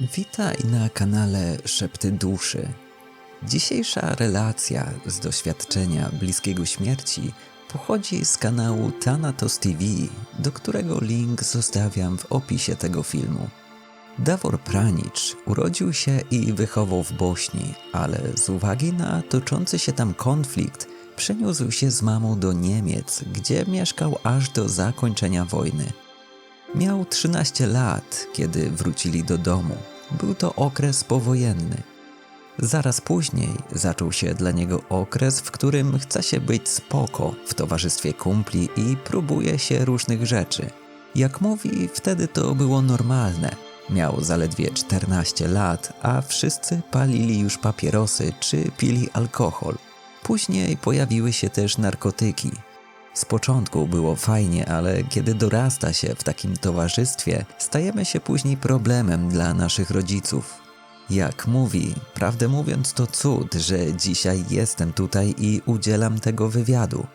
Witaj na kanale Szepty Duszy. Dzisiejsza relacja z doświadczenia bliskiego śmierci pochodzi z kanału Thanatos TV, do którego link zostawiam w opisie tego filmu. Davor Pranicz urodził się i wychował w Bośni, ale z uwagi na toczący się tam konflikt przeniósł się z mamą do Niemiec, gdzie mieszkał aż do zakończenia wojny. Miał 13 lat, kiedy wrócili do domu. Był to okres powojenny. Zaraz później zaczął się dla niego okres, w którym chce się być spoko w towarzystwie kumpli i próbuje się różnych rzeczy. Jak mówi, wtedy to było normalne. Miał zaledwie 14 lat, a wszyscy palili już papierosy czy pili alkohol. Później pojawiły się też narkotyki. Z początku było fajnie, ale kiedy dorasta się w takim towarzystwie, stajemy się później problemem dla naszych rodziców. Jak mówi, prawdę mówiąc, to cud, że dzisiaj jestem tutaj i udzielam tego wywiadu.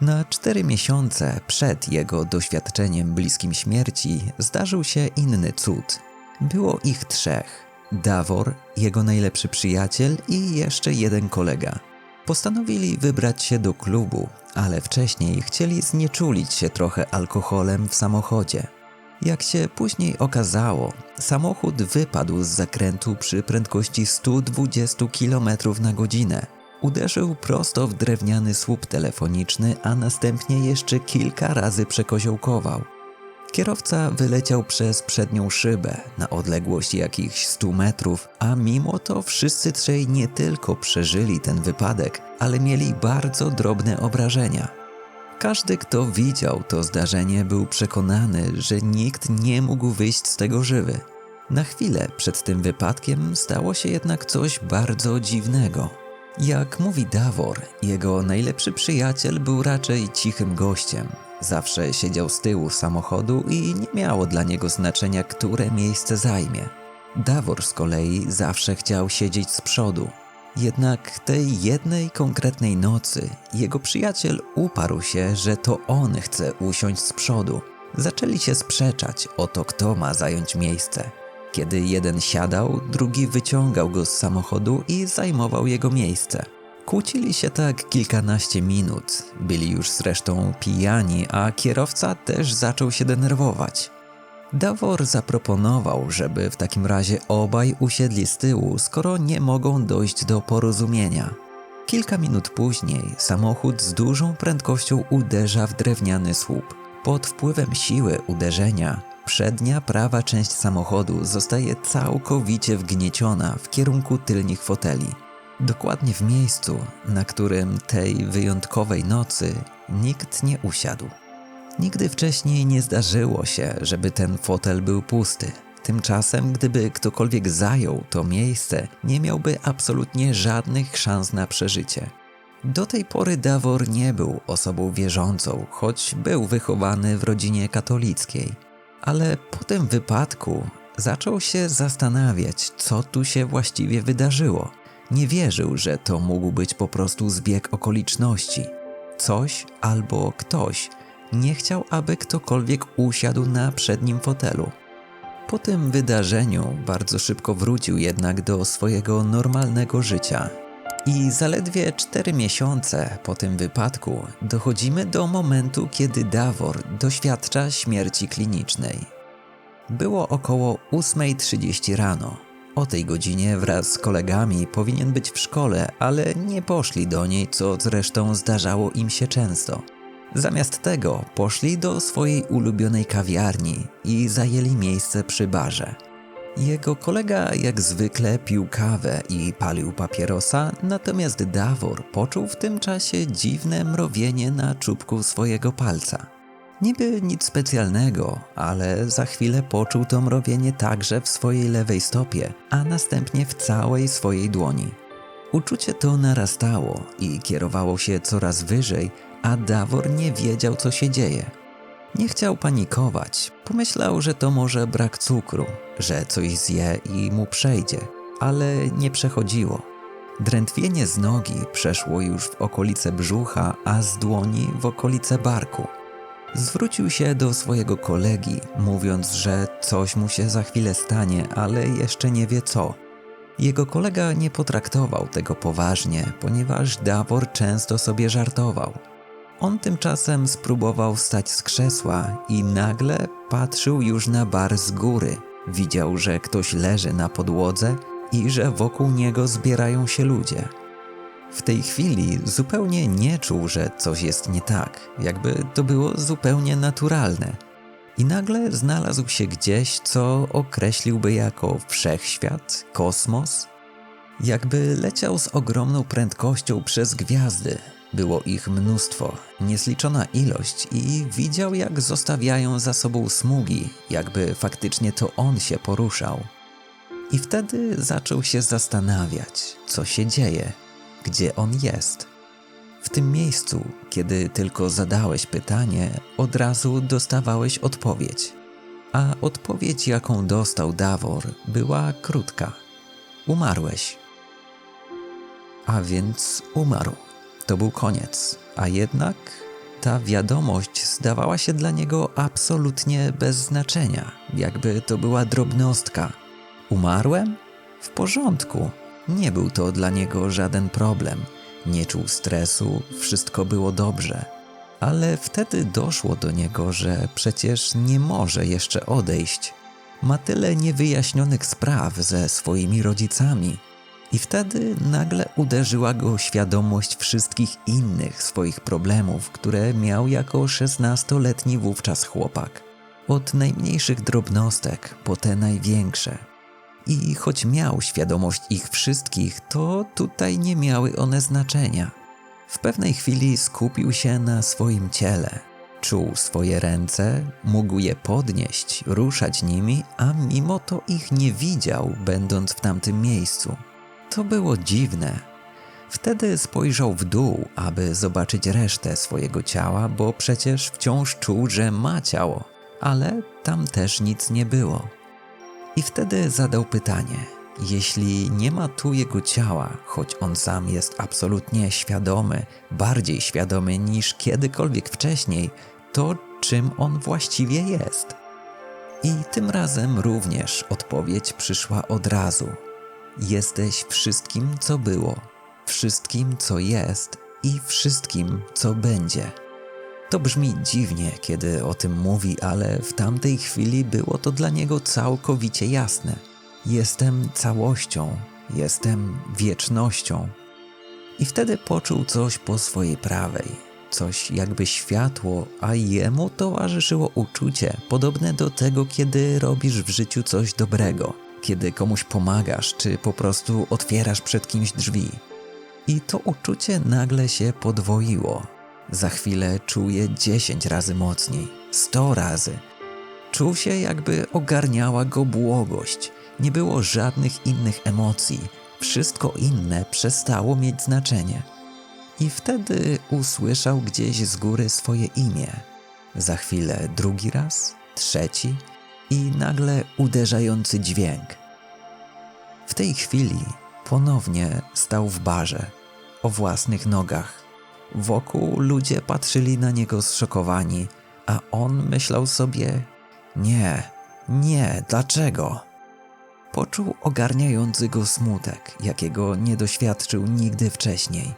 Na cztery miesiące przed jego doświadczeniem bliskim śmierci zdarzył się inny cud. Było ich trzech: Davor, jego najlepszy przyjaciel i jeszcze jeden kolega. Postanowili wybrać się do klubu, ale wcześniej chcieli znieczulić się trochę alkoholem w samochodzie. Jak się później okazało, samochód wypadł z zakrętu przy prędkości 120 km na godzinę. Uderzył prosto w drewniany słup telefoniczny, a następnie jeszcze kilka razy przekoziołkował. Kierowca wyleciał przez przednią szybę na odległość jakichś 100 metrów, a mimo to wszyscy trzej nie tylko przeżyli ten wypadek, ale mieli bardzo drobne obrażenia. Każdy, kto widział to zdarzenie, był przekonany, że nikt nie mógł wyjść z tego żywy. Na chwilę przed tym wypadkiem stało się jednak coś bardzo dziwnego. Jak mówi Davor, jego najlepszy przyjaciel był raczej cichym gościem. Zawsze siedział z tyłu samochodu i nie miało dla niego znaczenia, które miejsce zajmie. Davor z kolei zawsze chciał siedzieć z przodu. Jednak tej jednej konkretnej nocy jego przyjaciel uparł się, że to on chce usiąść z przodu. Zaczęli się sprzeczać o to, kto ma zająć miejsce. Kiedy jeden siadał, drugi wyciągał go z samochodu i zajmował jego miejsce. Kłócili się tak kilkanaście minut, byli już zresztą pijani, a kierowca też zaczął się denerwować. Davor zaproponował, żeby w takim razie obaj usiedli z tyłu, skoro nie mogą dojść do porozumienia. Kilka minut później samochód z dużą prędkością uderza w drewniany słup. Pod wpływem siły uderzenia przednia prawa część samochodu zostaje całkowicie wgnieciona w kierunku tylnych foteli. Dokładnie w miejscu, na którym tej wyjątkowej nocy nikt nie usiadł. Nigdy wcześniej nie zdarzyło się, żeby ten fotel był pusty. Tymczasem, gdyby ktokolwiek zajął to miejsce, nie miałby absolutnie żadnych szans na przeżycie. Do tej pory Davor nie był osobą wierzącą, choć był wychowany w rodzinie katolickiej. Ale po tym wypadku zaczął się zastanawiać, co tu się właściwie wydarzyło. Nie wierzył, że to mógł być po prostu zbieg okoliczności. Coś albo ktoś nie chciał, aby ktokolwiek usiadł na przednim fotelu. Po tym wydarzeniu bardzo szybko wrócił jednak do swojego normalnego życia. I zaledwie cztery miesiące po tym wypadku dochodzimy do momentu, kiedy Davor doświadcza śmierci klinicznej. Było około 8.30 rano. O tej godzinie wraz z kolegami powinien być w szkole, ale nie poszli do niej, co zresztą zdarzało im się często. Zamiast tego poszli do swojej ulubionej kawiarni i zajęli miejsce przy barze. Jego kolega jak zwykle pił kawę i palił papierosa, natomiast Davor poczuł w tym czasie dziwne mrowienie na czubku swojego palca. Niby nic specjalnego, ale za chwilę poczuł to mrowienie także w swojej lewej stopie, a następnie w całej swojej dłoni. Uczucie to narastało i kierowało się coraz wyżej, a Davor nie wiedział, co się dzieje. Nie chciał panikować, pomyślał, że to może brak cukru, że coś zje i mu przejdzie, ale nie przechodziło. Drętwienie z nogi przeszło już w okolice brzucha, a z dłoni w okolice barku. Zwrócił się do swojego kolegi, mówiąc, że coś mu się za chwilę stanie, ale jeszcze nie wie co. Jego kolega nie potraktował tego poważnie, ponieważ Davor często sobie żartował. On tymczasem spróbował wstać z krzesła i nagle patrzył już na bar z góry. Widział, że ktoś leży na podłodze i że wokół niego zbierają się ludzie. W tej chwili zupełnie nie czuł, że coś jest nie tak, jakby to było zupełnie naturalne. I nagle znalazł się gdzieś, co określiłby jako wszechświat, kosmos. Jakby leciał z ogromną prędkością przez gwiazdy. Było ich mnóstwo, niezliczona ilość, i widział, jak zostawiają za sobą smugi, jakby faktycznie to on się poruszał. I wtedy zaczął się zastanawiać, co się dzieje, gdzie on jest. W tym miejscu, kiedy tylko zadałeś pytanie, od razu dostawałeś odpowiedź. A odpowiedź, jaką dostał Davor, była krótka: Umarłeś. A więc umarł. To był koniec. A jednak ta wiadomość zdawała się dla niego absolutnie bez znaczenia, jakby to była drobnostka. Umarłem? W porządku. Nie był to dla niego żaden problem. Nie czuł stresu, wszystko było dobrze. Ale wtedy doszło do niego, że przecież nie może jeszcze odejść. Ma tyle niewyjaśnionych spraw ze swoimi rodzicami. I wtedy nagle uderzyła go świadomość wszystkich innych swoich problemów, które miał jako szesnastoletni wówczas chłopak. Od najmniejszych drobnostek po te największe. I choć miał świadomość ich wszystkich, to tutaj nie miały one znaczenia. W pewnej chwili skupił się na swoim ciele. Czuł swoje ręce, mógł je podnieść, ruszać nimi, a mimo to ich nie widział, będąc w tamtym miejscu. To było dziwne. Wtedy spojrzał w dół, aby zobaczyć resztę swojego ciała, bo przecież wciąż czuł, że ma ciało, ale tam też nic nie było. I wtedy zadał pytanie: Jeśli nie ma tu jego ciała, choć on sam jest absolutnie świadomy, bardziej świadomy niż kiedykolwiek wcześniej, to czym on właściwie jest? I tym razem również odpowiedź przyszła od razu. Jesteś wszystkim, co było, wszystkim, co jest i wszystkim, co będzie. To brzmi dziwnie, kiedy o tym mówi, ale w tamtej chwili było to dla niego całkowicie jasne. Jestem całością, jestem wiecznością. I wtedy poczuł coś po swojej prawej, coś jakby światło, a jemu towarzyszyło uczucie podobne do tego, kiedy robisz w życiu coś dobrego, kiedy komuś pomagasz, czy po prostu otwierasz przed kimś drzwi. I to uczucie nagle się podwoiło, za chwilę czuje dziesięć razy mocniej, sto razy. Czuł się, jakby ogarniała go błogość. Nie było żadnych innych emocji. Wszystko inne przestało mieć znaczenie. I wtedy usłyszał gdzieś z góry swoje imię. Za chwilę drugi raz, trzeci i nagle uderzający dźwięk. W tej chwili ponownie stał w barze, o własnych nogach Wokół ludzie patrzyli na niego zszokowani, a on myślał sobie: Nie, nie, dlaczego? Poczuł ogarniający go smutek, jakiego nie doświadczył nigdy wcześniej.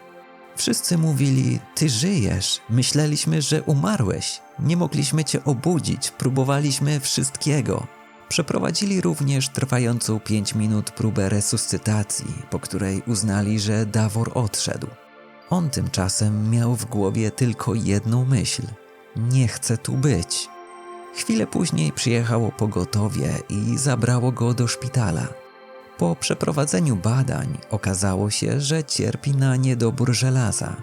Wszyscy mówili: Ty żyjesz, myśleliśmy, że umarłeś, nie mogliśmy cię obudzić, próbowaliśmy wszystkiego. Przeprowadzili również trwającą pięć minut próbę resuscytacji, po której uznali, że Dawor odszedł. On tymczasem miał w głowie tylko jedną myśl: nie chcę tu być. Chwilę później przyjechało pogotowie i zabrało go do szpitala. Po przeprowadzeniu badań okazało się, że cierpi na niedobór żelaza.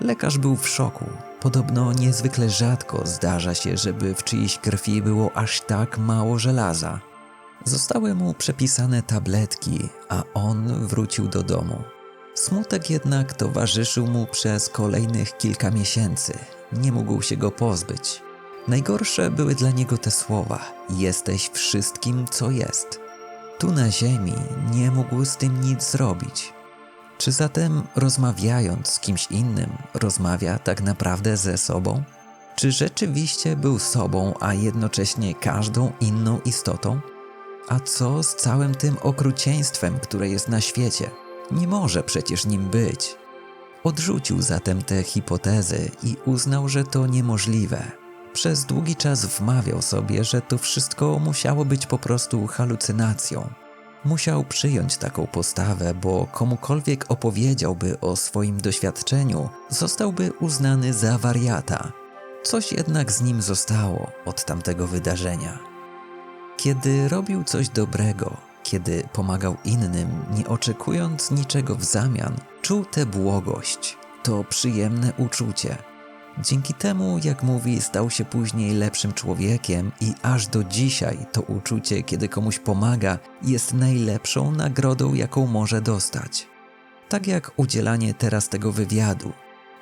Lekarz był w szoku. Podobno niezwykle rzadko zdarza się, żeby w czyjejś krwi było aż tak mało żelaza. Zostały mu przepisane tabletki, a on wrócił do domu. Smutek jednak towarzyszył mu przez kolejnych kilka miesięcy. Nie mógł się go pozbyć. Najgorsze były dla niego te słowa: Jesteś wszystkim, co jest. Tu na ziemi nie mógł z tym nic zrobić. Czy zatem rozmawiając z kimś innym, rozmawia tak naprawdę ze sobą? Czy rzeczywiście był sobą, a jednocześnie każdą inną istotą? A co z całym tym okrucieństwem, które jest na świecie? Nie może przecież nim być. Odrzucił zatem te hipotezy i uznał, że to niemożliwe. Przez długi czas wmawiał sobie, że to wszystko musiało być po prostu halucynacją. Musiał przyjąć taką postawę, bo komukolwiek opowiedziałby o swoim doświadczeniu, zostałby uznany za wariata. Coś jednak z nim zostało od tamtego wydarzenia. Kiedy robił coś dobrego, kiedy pomagał innym, nie oczekując niczego w zamian, czuł tę błogość, to przyjemne uczucie. Dzięki temu, jak mówi, stał się później lepszym człowiekiem i aż do dzisiaj to uczucie, kiedy komuś pomaga, jest najlepszą nagrodą, jaką może dostać. Tak jak udzielanie teraz tego wywiadu.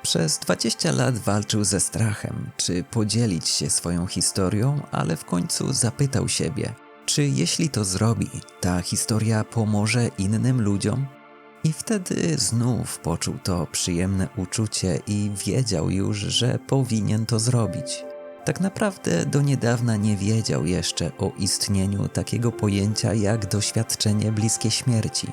Przez 20 lat walczył ze strachem, czy podzielić się swoją historią, ale w końcu zapytał siebie, czy jeśli to zrobi, ta historia pomoże innym ludziom? I wtedy znów poczuł to przyjemne uczucie i wiedział już, że powinien to zrobić. Tak naprawdę do niedawna nie wiedział jeszcze o istnieniu takiego pojęcia jak doświadczenie bliskie śmierci.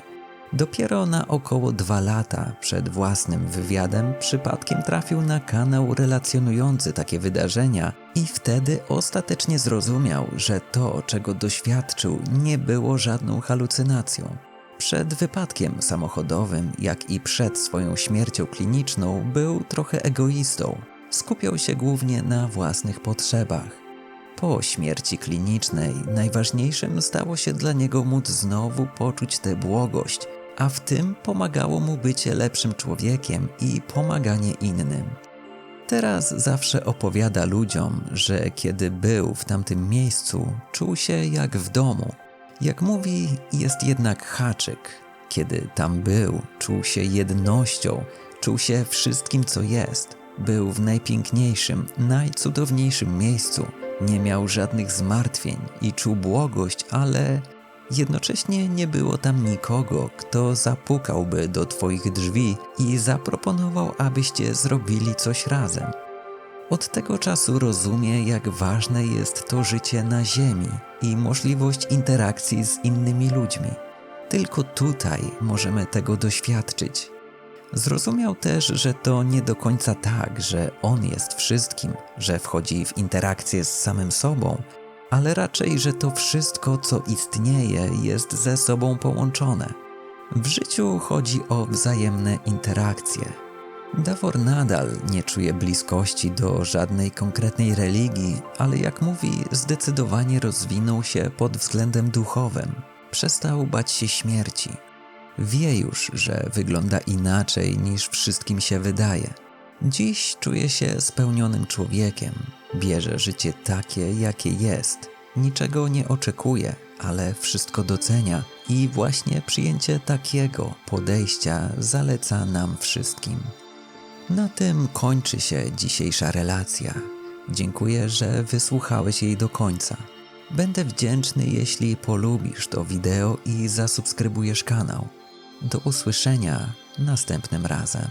Dopiero na około dwa lata przed własnym wywiadem przypadkiem trafił na kanał relacjonujący takie wydarzenia i wtedy ostatecznie zrozumiał, że to, czego doświadczył, nie było żadną halucynacją. Przed wypadkiem samochodowym, jak i przed swoją śmiercią kliniczną, był trochę egoistą. Skupiał się głównie na własnych potrzebach. Po śmierci klinicznej najważniejszym stało się dla niego móc znowu poczuć tę błogość, a w tym pomagało mu bycie lepszym człowiekiem i pomaganie innym. Teraz zawsze opowiada ludziom, że kiedy był w tamtym miejscu, czuł się jak w domu. Jak mówi, jest jednak haczyk. Kiedy tam był, czuł się jednością, czuł się wszystkim, co jest. Był w najpiękniejszym, najcudowniejszym miejscu. Nie miał żadnych zmartwień i czuł błogość, ale jednocześnie nie było tam nikogo, kto zapukałby do Twoich drzwi i zaproponował, abyście zrobili coś razem. Od tego czasu rozumie, jak ważne jest to życie na Ziemi i możliwość interakcji z innymi ludźmi. Tylko tutaj możemy tego doświadczyć. Zrozumiał też, że to nie do końca tak, że on jest wszystkim, że wchodzi w interakcję z samym sobą, ale raczej, że to wszystko, co istnieje, jest ze sobą połączone. W życiu chodzi o wzajemne interakcje. Dawor nadal nie czuje bliskości do żadnej konkretnej religii, ale jak mówi, zdecydowanie rozwinął się pod względem duchowym. Przestał bać się śmierci. Wie już, że wygląda inaczej niż wszystkim się wydaje. Dziś czuje się spełnionym człowiekiem. Bierze życie takie, jakie jest. Niczego nie oczekuje, ale wszystko docenia i właśnie przyjęcie takiego podejścia zaleca nam wszystkim. Na tym kończy się dzisiejsza relacja. Dziękuję, że wysłuchałeś jej do końca. Będę wdzięczny, jeśli polubisz to wideo i zasubskrybujesz kanał. Do usłyszenia następnym razem.